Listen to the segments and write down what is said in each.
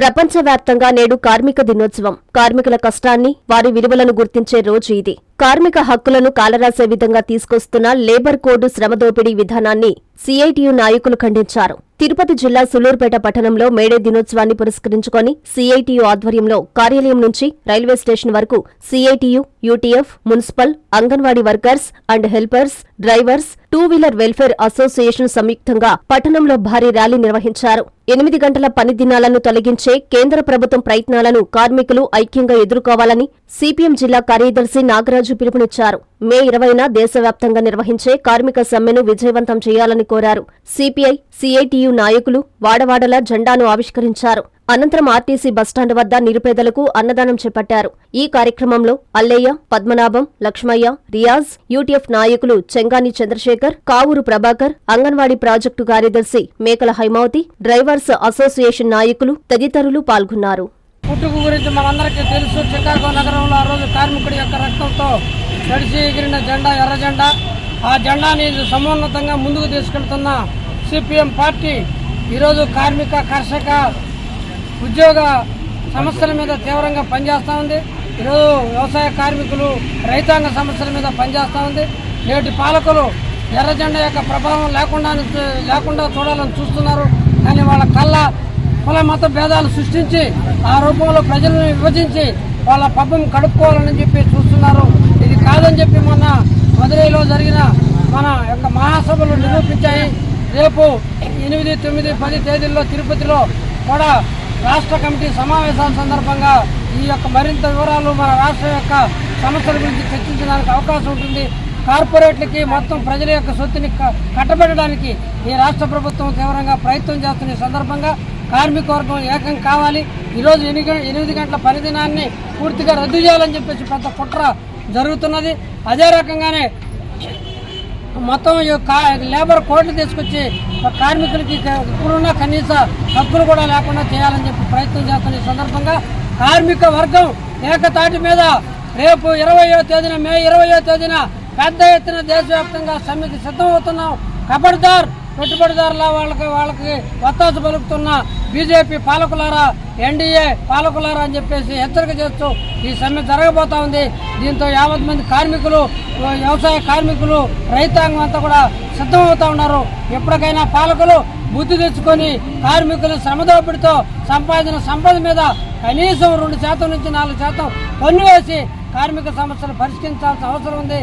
ప్రపంచవ్యాప్తంగా నేడు కార్మిక దినోత్సవం. కార్మికుల కష్టాన్ని వారి విలువలను గుర్తించే రోజు ఇది. కార్మిక హక్కులను కాలరాసే విధంగా తీసుకొస్తున్న లేబర్ కోడ్ శ్రమదోపిడీ విధానాన్ని సీఐటియు నాయకులు ఖండించారు. తిరుపతి జిల్లా సులూర్పేట పట్టణంలో మేడే దినోత్సవాన్ని పురస్కరించుకొని సీఐటియు ఆధ్వర్యంలో కార్యాలయం నుంచి రైల్వే స్టేషన్ వరకు CITU UTF municipal anganwadi workers and helpers drivers two wheeler welfare association సంయుక్తంగా పట్టణంలో భారీ ర్యాలీ నిర్వహించారు. ఎనిమిది గంటల పని దినాలను తొలగించే కేంద్ర ప్రభుత్వం ప్రయత్నాలను కార్మికులు ఐక్యంగా ఎదుర్కోవాలని సిపిఎం జిల్లా కార్యదర్శి నాగరాజు పిలుపునిచ్చారు. మే ఇరవైన దేశవ్యాప్తంగా నిర్వహించే కార్మిక సమ్మెను విజయవంతం చేయాలని కోరారు. సిపిఐ సిఐటియు నాయకులు వాడవాడల జెండాను ఆవిష్కరించారు. అనంతరం ఆర్టీసీ బస్టాండ్ వద్ద నిరుపేదలకు అన్నదానం చేపట్టారు. ఈ కార్యక్రమంలో అల్లయ్య పద్మనాభం లక్ష్మయ్య రియాజ్ యూటీఎఫ్ నాయకులు చెంగాని చంద్రశేఖర్ కావూరు ప్రభాకర్ అంగన్వాడీ ప్రాజెక్టు కార్యదర్శి మేకల హైమావతి డ్రైవర్స్ అసోసియేషన్ నాయకులు తదితరులు పాల్గొన్నారు. పుట్టుకు గురించి మనందరికీ తెలుసు. చికాగో నగరంలో ఆ రోజు కార్మికుడి యొక్క రక్తంతో నడిచి ఎగిరిన జెండా ఎర్ర జెండా. ఆ జెండాని సమున్నతంగా ముందుకు తీసుకెళ్తున్న సిపిఎం పార్టీ ఈరోజు కార్మిక కర్షక ఉద్యోగ సమస్యల మీద తీవ్రంగా పనిచేస్తూ ఉంది. ఈరోజు వ్యవసాయ కార్మికులు రైతాంగ సమస్యల మీద పనిచేస్తూ ఉంది. నేటి పాలకులు ఎర్ర జెండా యొక్క ప్రభావం లేకుండా లేకుండా చూడాలని చూస్తున్నారు. కానీ వాళ్ళ కళ్ళ కుల మత భేదాలు సృష్టించి ఆ రూపంలో ప్రజలను విభజించి వాళ్ళ పబ్బం కడుక్కోవాలని చెప్పి చూస్తున్నారు. ఇది కాదని చెప్పి మొన్న మదురైలో జరిగిన మన యొక్క మహాసభలు నిరూపించాయి. రేపు ఎనిమిది తొమ్మిది పది తేదీల్లో తిరుపతిలో కూడా రాష్ట్ర కమిటీ సమావేశాల సందర్భంగా ఈ యొక్క మరింత వివరాలు మన రాష్ట్రం యొక్క సమస్యల గురించి చర్చించడానికి అవకాశం ఉంటుంది. కార్పొరేట్లకి మొత్తం ప్రజల యొక్క సొత్తుని కట్టబెట్టడానికి ఈ రాష్ట్ర ప్రభుత్వం తీవ్రంగా ప్రయత్నం చేస్తున్న సందర్భంగా కార్మిక వర్గం ఏకం కావాలి. ఈరోజు ఎనిమిది ఎనిమిది గంటల పనిదినాన్ని పూర్తిగా రద్దు చేయాలని చెప్పేసి పెద్ద కుట్ర జరుగుతున్నది. అదే రకంగానే మొత్తం లేబర్ కోడ్లు తీసుకొచ్చి కార్మికులకి ఇప్పుడున్న కనీస హక్కులు కూడా లేకుండా చేయాలని చెప్పి ప్రయత్నం చేస్తున్న ఈ సందర్భంగా కార్మిక వర్గం ఏకతాటి మీద రేపు ఇరవయో తేదీన మే ఇరవయో తేదీన పెద్ద ఎత్తున దేశవ్యాప్తంగా సమ్మెకి సిద్ధమవుతున్నాం. కబడ్దార్ పెట్టుబడిదారుల వాళ్ళకి వాళ్ళకి వత్తాసు పలుకుతున్న బీజేపీ పాలకులారా ఎన్డీఏ పాలకులారా అని చెప్పేసి హెచ్చరిక చేస్తూ ఈ సమ్మె జరగబోతా ఉంది. దీంతో యావత్ మంది కార్మికులు వ్యవసాయ కార్మికులు రైతాంగం అంతా కూడా సిద్ధమవుతా ఉన్నారు. ఎప్పటికైనా పాలకులు బుద్ధి తెచ్చుకొని కార్మికులు శ్రమదోపిడితో సంపాదించిన సంపద మీద కనీసం రెండు శాతం నుంచి నాలుగు శాతం పన్ను వేసి కార్మిక సమస్యలు పరిష్కరించాల్సిన అవసరం ఉంది.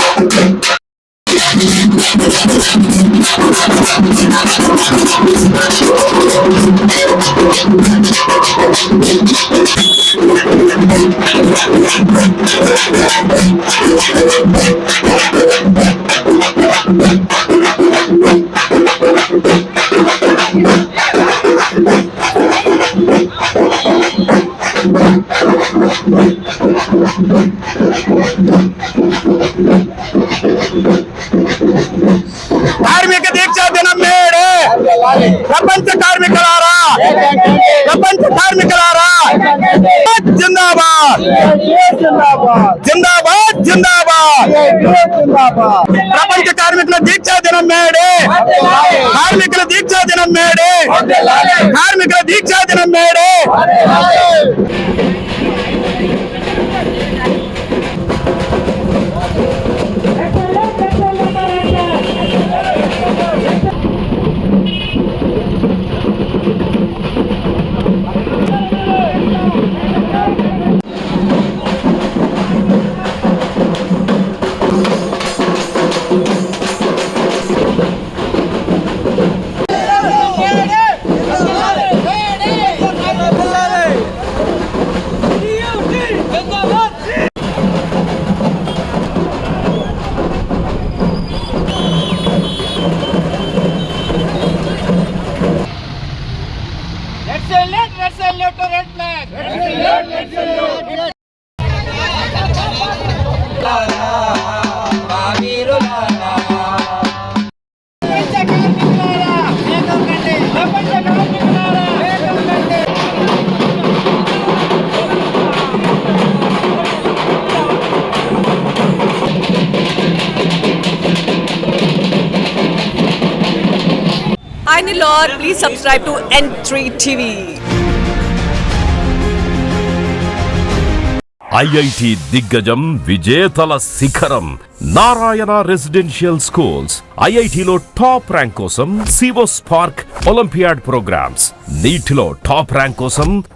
కార్మికుల ఐక్యత జిందాబాద్ జిందాబాద్ జిందాబాద్ ప్రపంచ కార్మికుల దీక్షా దినం మేడే కార్మికుల దీక్షా దినం మేడే కార్మికుల దీక్షా దినం May Day Let's say left, let's say left to red flag. Let's say left, let's say left. La la, Bavirula. Hi Nilor, please subscribe to N3 TV. IIT దిగ్గజం విజేతల శిఖరం నారాయణ రెసిడెన్షియల్ స్కూల్స్ ఐఐటిలో top rank కోసం CO spark olympiad programs నీటిలో top rank కోసం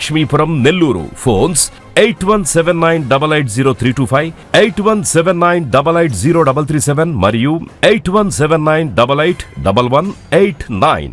Lakshmipuram Nellore. Phones eight one seven nine double eight zero three two five eight one seven nine double eight zero double three seven మరియు eight one seven nine double eight double one eight nine